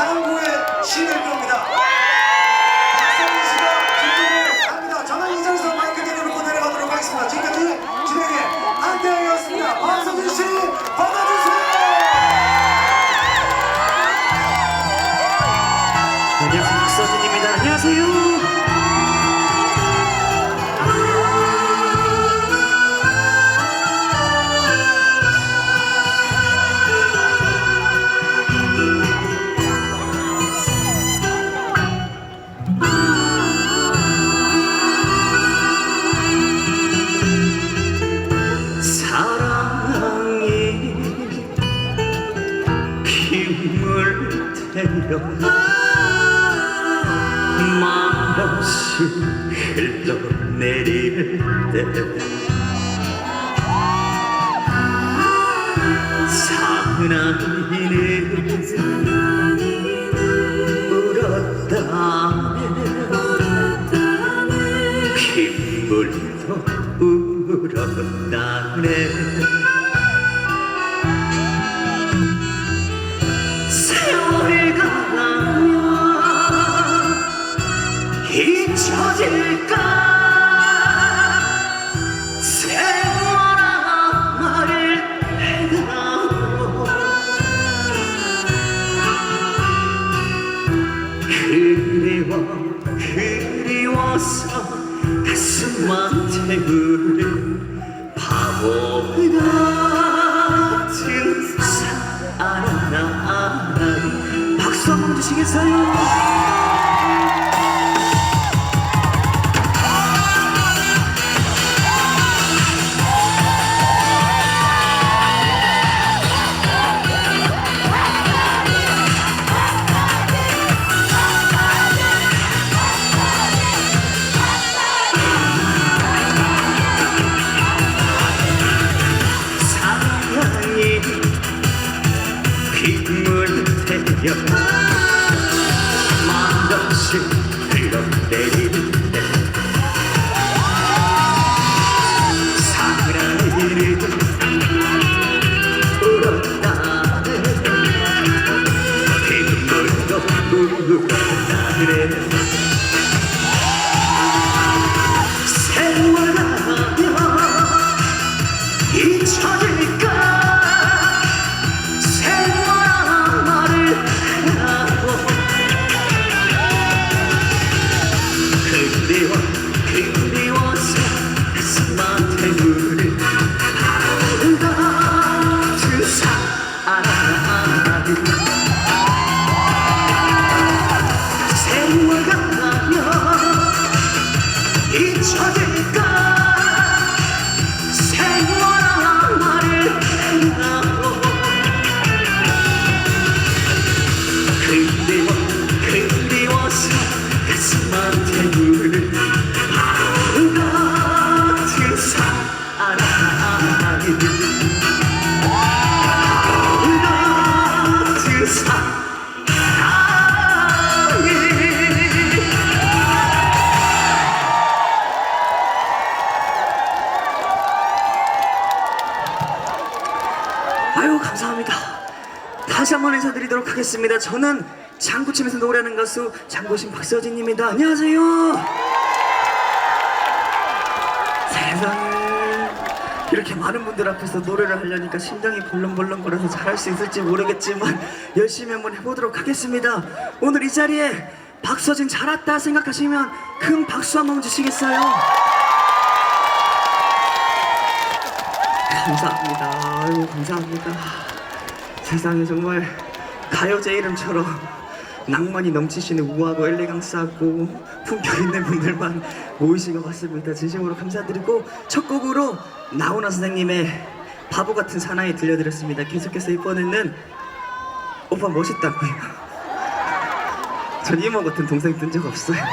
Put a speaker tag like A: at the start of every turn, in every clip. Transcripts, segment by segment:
A: 장고의 신을 겁니다. 박상민 씨가 진도를 갑니다. 저는 이 자리에서 마이크 제대로 내려가도록 하겠습니다. 지금까지 진행의 안대였습니다. 박서진 씨
B: 태여 말없이 흘러내릴 때 사나이는 울었다네. 빗물도 울었다네 그리 다시 한번 인사드리도록 하겠습니다. 저는 장구치면서 노래하는 가수 장구신 박서진입니다. 안녕하세요. 세상에 이렇게 많은 분들 앞에서 노래를 하려니까 심장이 벌렁벌렁거려서 잘할 수 있을지 모르겠지만 열심히 한번 해보도록 하겠습니다. 오늘 이 자리에 박서진 잘 왔다 생각하시면 큰 박수 한 번 주시겠어요? 감사합니다. 아유, 감사합니다. 세상에 정말 가요제 이름처럼 낭만이 넘치시는 우아하고 엘레강스하고 품격 있는 분들만 모이신 것 같습니다. 진심으로 감사드리고 첫 곡으로 나훈아 선생님의 바보 같은 사나이 들려드렸습니다. 계속해서 이번에는 오빠 멋있다고요. 전 이모 같은 동생 뜬 적 없어요.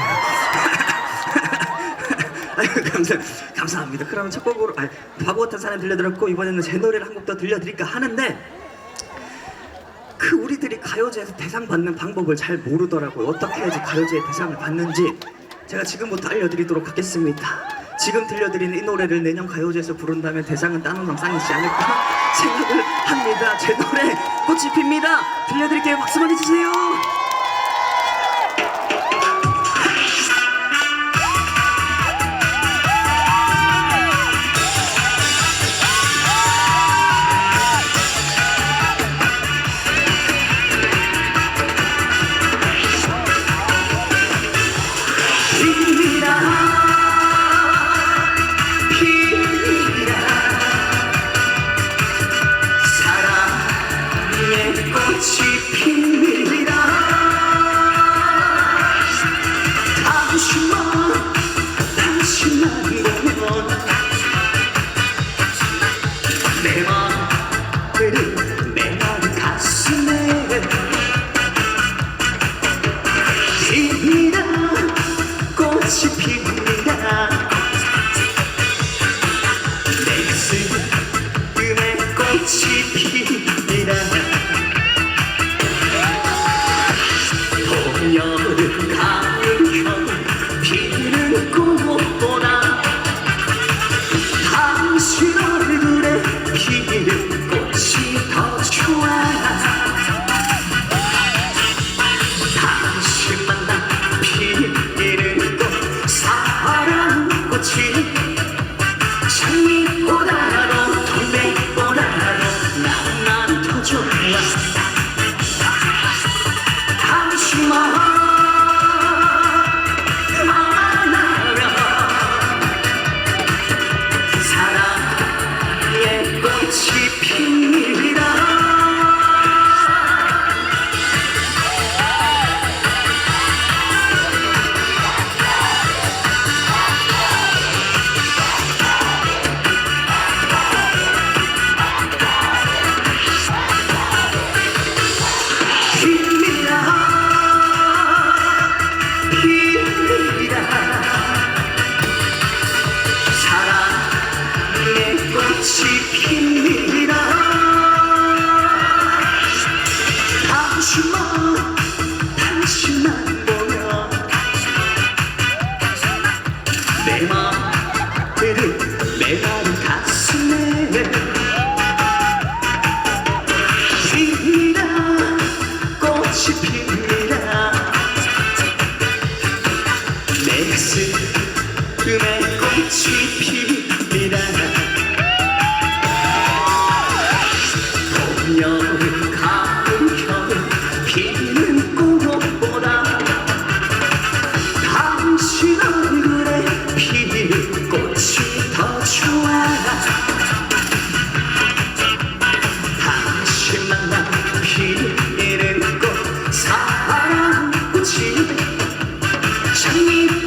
B: 감사, 감사합니다. 그러면 첫 곡으로 아, 바보 같은 사람 들려드렸고 이번에는 제 노래를 한 곡 더 들려드릴까 하는데 그 우리들이 가요제에서 대상 받는 방법을 잘 모르더라고요. 어떻게 해야지 가요제에 대상을 받는지 제가 지금부터 알려드리도록 하겠습니다. 지금 들려드리는 이 노래를 내년 가요제에서 부른다면 대상은 따놓은 상이지 않을까 생각을 합니다. 제 노래 꽃이 핍니다. 들려드릴게요. 박수만 해주세요. 꽃 내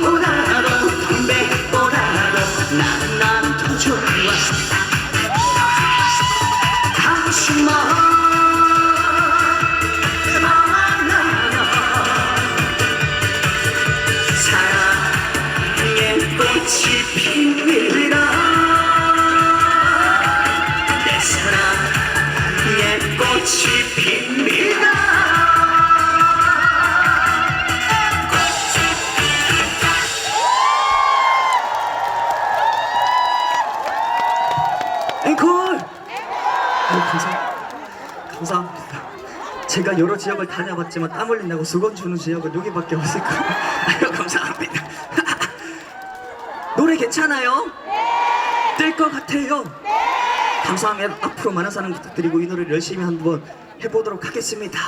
B: 보다도 동백보다도 난난 여러 지역을 다녀봤지만 땀 흘린다고 수건 주는 지역은 여기밖에 없을 거예요. 아유, 감사합니다. 노래 괜찮아요? 뜰것 같아요? 감사합니다. 앞으로 많은 사랑 부탁드리고 이 노래를 열심히 한번 해보도록 하겠습니다.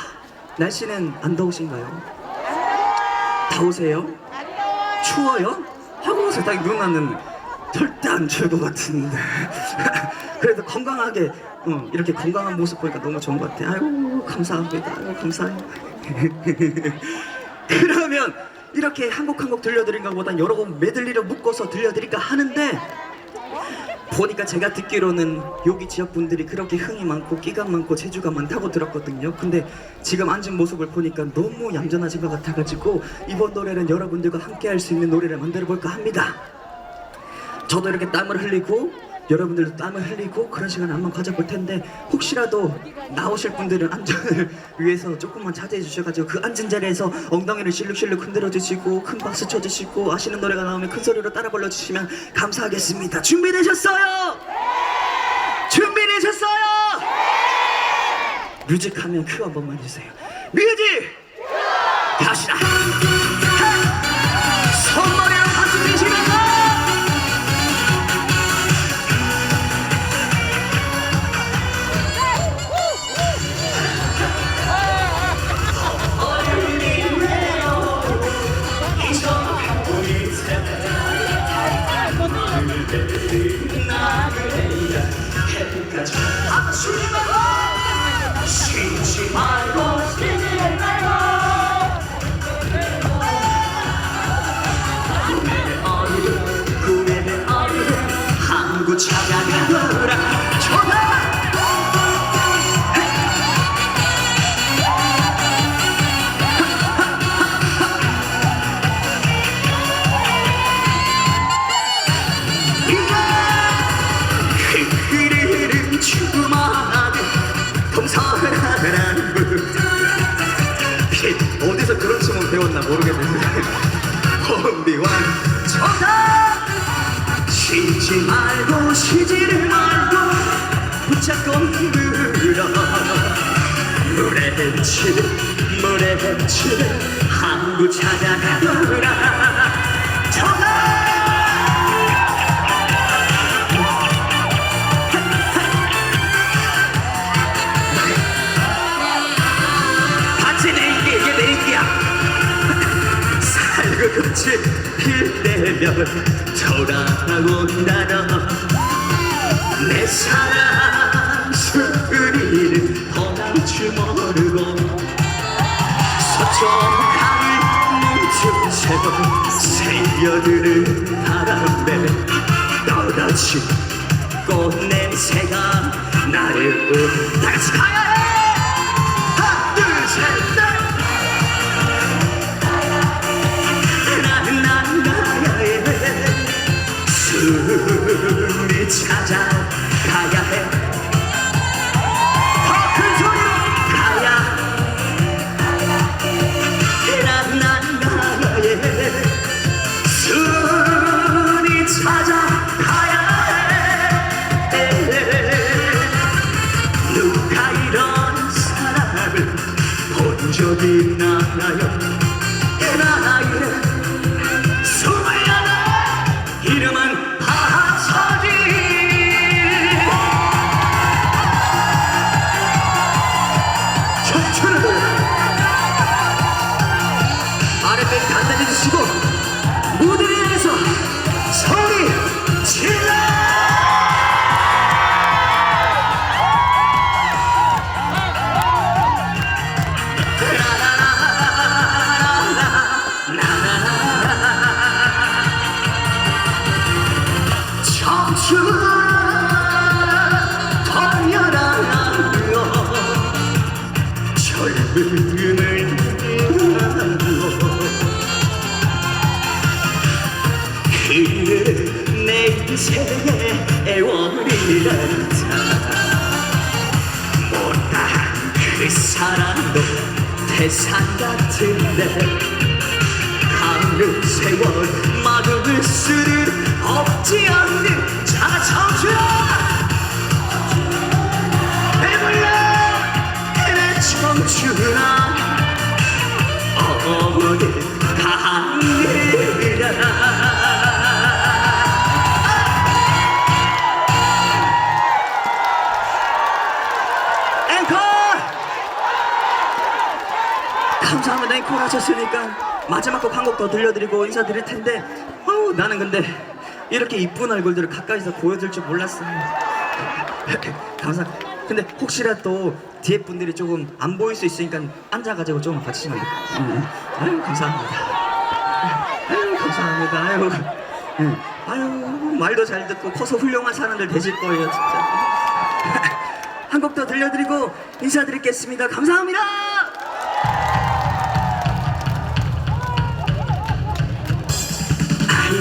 B: 날씨는 안 더우신가요? 더우세요? 추워요? 한국에서 딱 누나는 절대 안 추울 것 같은데 그래도 건강하게 어, 이렇게 건강한 모습 보니까 너무 좋은 것 같아요 아이고 감사합니다 아이고 감사해요 그러면 이렇게 한 곡 한 곡 들려드린 것보단 여러 곡 메들리로 묶어서 들려드릴까 하는데 보니까 제가 듣기로는 여기 지역 분들이 그렇게 흥이 많고 끼가 많고 재주가 많다고 들었거든요. 근데 지금 앉은 모습을 보니까 너무 얌전하신 것 같아가지고 이번 노래는 여러분들과 함께 할 수 있는 노래를 만들어 볼까 합니다. 저도 이렇게 땀을 흘리고 여러분들도 땀을 흘리고 그런 시간을 한번 가져볼 텐데 혹시라도 나오실 분들은 안전을 위해서 조금만 자제해 주셔가지고 그 앉은 자리에서 엉덩이를 실룩실룩 흔들어 주시고 큰 박수 쳐 주시고 아시는 노래가 나오면 큰 소리로 따라 불러 주시면 감사하겠습니다. 준비되셨어요? 준비되셨어요? 뮤직 하면 큐 한 번만 주세요. 뮤직 갑시다. Thank you. 모르겠는데. 혼비완 정답 쉬지 말고 쉬지를 말고 붙잡고 물어 물에 헤치는 물에 헤치는 항구 찾아가더라 살그같이 필 때면 돌아온다 너 내 사랑 순이를 떠날 줄 모르고 서쪽 하늘 뭉쳐서 새겨드는 바람에 떨어진 꽃냄새가 나를 우 다시 가야 each other. 인생의 애원이란다. 못다한 그 사랑도 태산 같은데 가는 세월 마음을 쓰는 없지 않는 내 청춘아 어디 가느라. 앵 감사합니다 하셨으니까 마지막 곡 한 곡 더 들려드리고 인사드릴 텐데 어우 나는 근데 이렇게 이쁜 얼굴들을 가까이서 보여줄 줄 몰랐어요 감사 근데 혹시나 또 뒤에 분들이 조금 안 보일 수 있으니까 앉아가지고 좀 봐주시면 안 될까요? 음. 아유 감사합니다 아유 감사합니다 아유 음. 아유 말도 잘 듣고 커서 훌륭한 사람들 되실 거예요 진짜 한 곡 더 들려드리고 인사드리겠습니다. 감사합니다.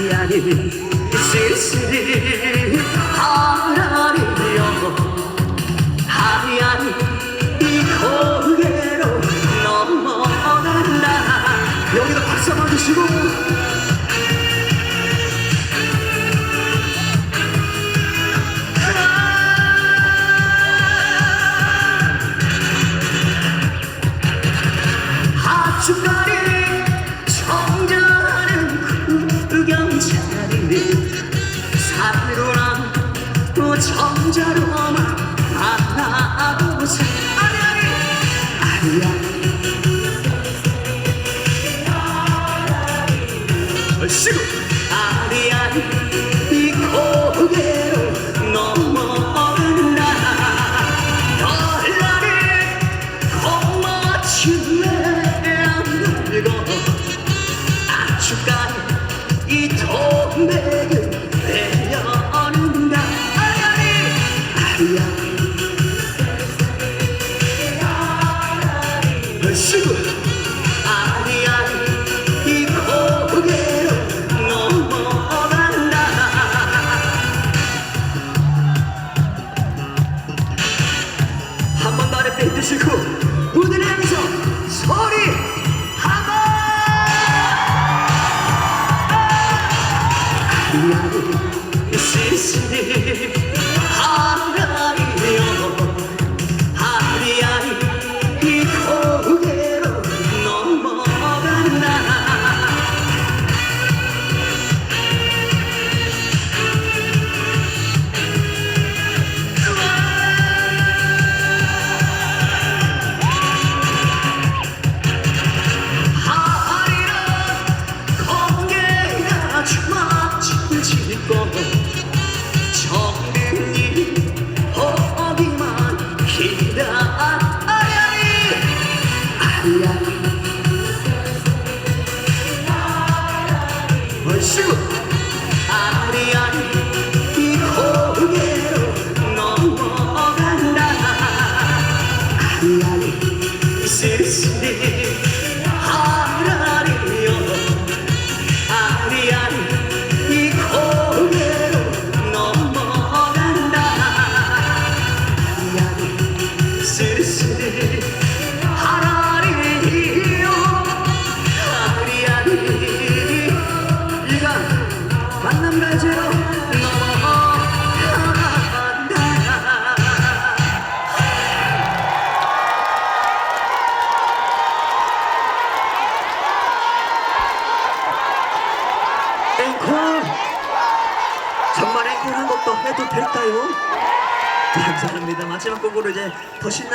B: 아리아리 쓸쓸히 바라리여 아리아리 이 고개로 넘어간다. 여기도 박수 한번 주시고 청자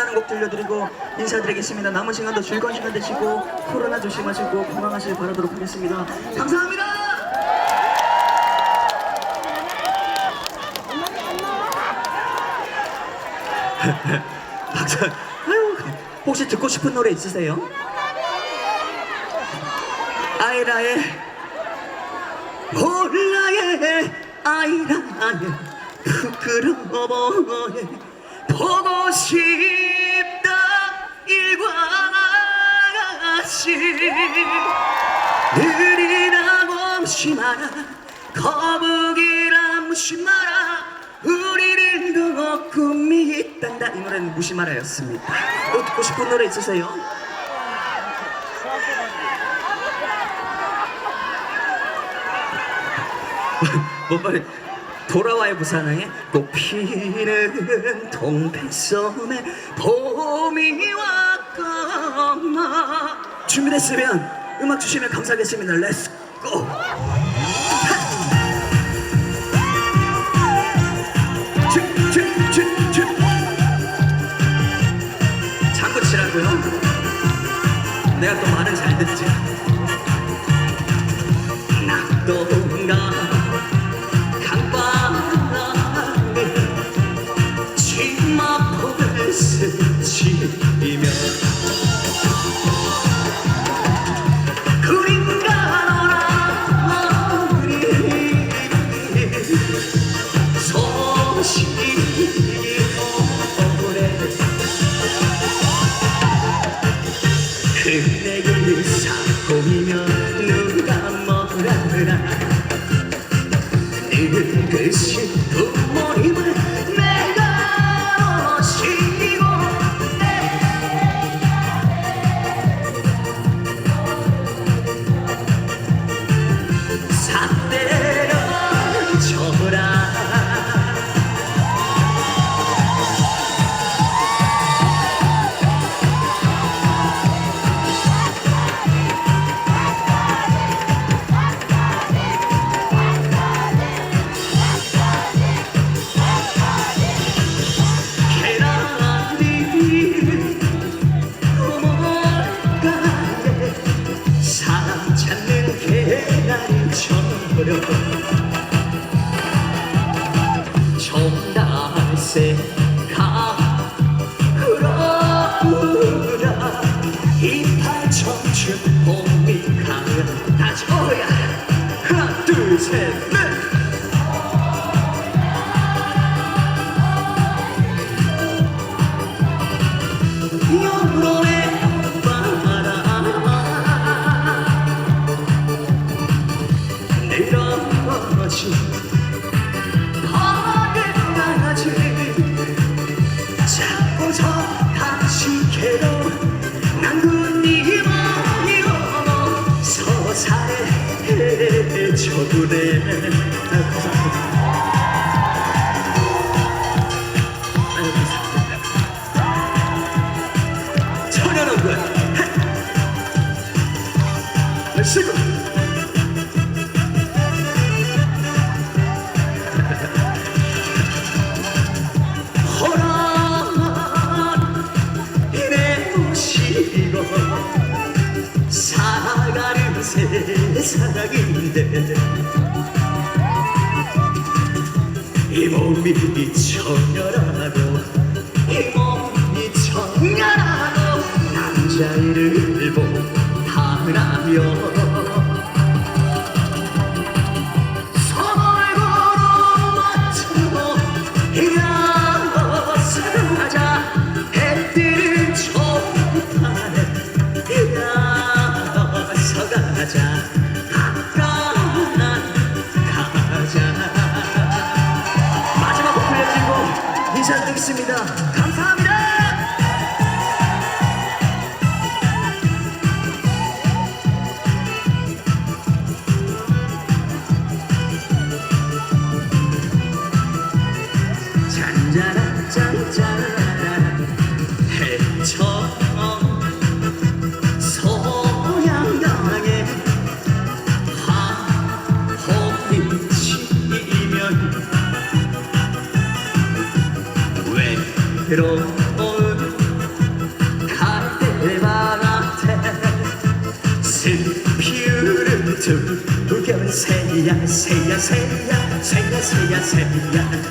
B: 신나는 곡 들려드리고 인사드리겠습니다. 남은 시간도 즐거운 시간 되시고 코로나 조심하시고 건강하시길 바라도록 하겠습니다. 감사합니다. 박사 아유 혹시 듣고 싶은 노래 있으세요? 아이라의 홀라의 아이라의 부끄러워해. 보고 싶 느리라 멈지 마라 거북이라 무시 마라 우리를 더 꿈이 있단다. 이 노래는 무시 마라였습니다. 또 듣고 싶은 노래 있으세요? 뭐 빨리 돌아와요 부산항에? 꽃피는 동백섬에 봄이 왔거나 준비됐으면 음악 주시면 감사하겠습니다. 렛츠 고 장구 치라고요? 내가 또 말은 잘 듣지 세상인데. 이 몸이 청결하고 이 몸이 청결하고 남자일을 보다하며. 서로를 걸어 맞추고 있습니다. gets hit.